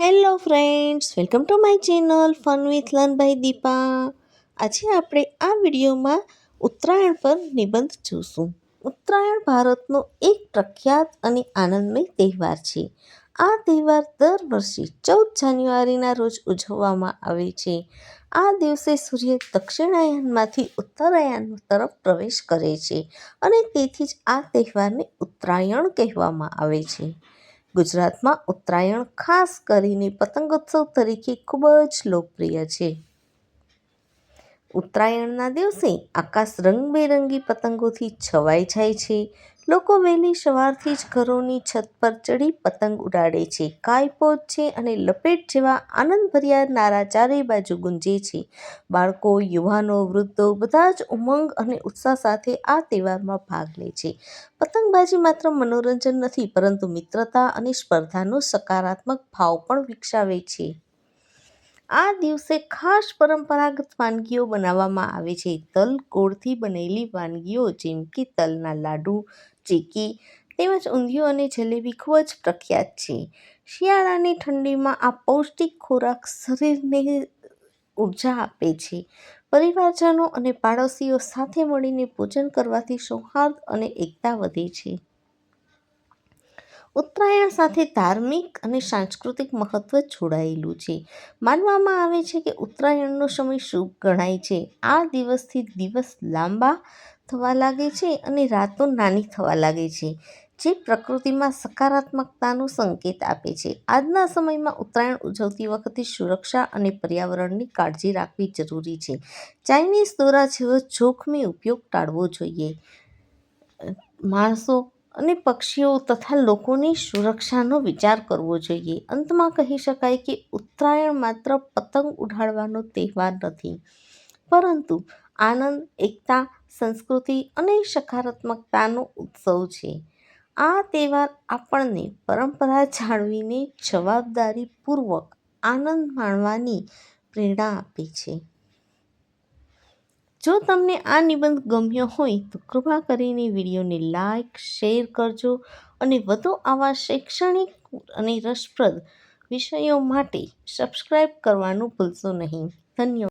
Hello friends welcome to my channel fun with learn by Deepa આજે આપણે આ વિડીયોમાં ઉત્તરાયણ પર નિબંધ જોશું. ઉત્તરાયણ ભારતનો એક પ્રખ્યાત અને આનંદમય તહેવાર છે. આ તહેવાર દર વર્ષે ચૌદ જાન્યુઆરીના રોજ ઉજવવામાં આવે છે. આ દિવસે સૂર્ય દક્ષિણાયનમાંથી ઉત્તરાયણ તરફ પ્રવેશ કરે છે અને તેથી જ આ તહેવારને ઉત્તરાયણ કહેવામાં આવે છે. ગુજરાતમાં ઉત્તરાયણ ખાસ કરીને પતંગોત્સવ તરીકે ખૂબ જ લોકપ્રિય છે. ઉત્તરાયણના દિવસે આકાશ રંગબેરંગી પતંગોથી છવાઈ જાય છે. લોકો વહેલી સવારથી જ ઘરોની છત પર ચડી પતંગ ઉડાડે છે. કાયપોત છે અને લપેટ જેવા આનંદભર્યા નારા ચારે બાજુ ગુંજે છે. બાળકો, યુવાનો, વૃદ્ધો બધા જ ઉમંગ અને ઉત્સાહ સાથે આ તહેવારમાં ભાગ લે છે. પતંગબાજી માત્ર મનોરંજન નથી, પરંતુ મિત્રતા અને સ્પર્ધાનો સકારાત્મક ભાવ પણ વિકસાવે છે. આ દિવસે ખાસ પરંપરાગત વાનગીઓ બનાવવામાં આવે છે. તલ ગોળથી બનેલી વાનગીઓ જેમ કે તલના લાડુ, ચીકી તેમજ ઊંધિયું અને જલેબી ખૂબ જ પ્રખ્યાત છે. શિયાળાની ઠંડીમાં આ પૌષ્ટિક ખોરાક શરીરને ઊર્જા આપે છે. પરિવારજનો અને પાડોશીઓ સાથે મળીને ભોજન કરવાથી સૌહાર્દ અને એકતા વધે છે. ઉત્તરાયણ સાથે ધાર્મિક અને સાંસ્કૃતિક મહત્વ જોડાયેલું છે. માનવામાં આવે છે કે ઉત્તરાયણનો સમય શુભ ગણાય છે. આ દિવસથી દિવસ લાંબા થવા લાગે છે અને રાતો નાની થવા લાગે છે, જે પ્રકૃતિમાં સકારાત્મકતાનો સંકેત આપે છે. આજના સમયમાં ઉત્તરાયણ ઉજવતી વખતે સુરક્ષા અને પર્યાવરણની કાળજી રાખવી જરૂરી છે. ચાઇનીઝ દોરા જેવો જોખમી ઉપયોગ ટાળવો જોઈએ. માણસો અને પક્ષીઓ તથા લોકોની સુરક્ષાનો વિચાર કરવો જોઈએ. અંતમાં કહી શકાય કે ઉત્તરાયણ માત્ર પતંગ ઉડાડવાનો તહેવાર નથી, પરંતુ આનંદ, એકતા, સંસ્કૃતિ અને સકારાત્મકતાનો ઉત્સવ છે. આ તહેવાર આપણને પરંપરા જાળવીને જવાબદારીપૂર્વક આનંદ માણવાની પ્રેરણા આપે છે. જો તમને આ નિબંધ ગમ્યો હોય તો કૃપા કરીને વિડીયોને લાઇક, શેર કરજો અને વધુ આવા શૈક્ષણિક અને રસપ્રદ વિષયો માટે સબસ્ક્રાઈબ કરવાનું ભૂલશો નહીં. ધન્યવાદ.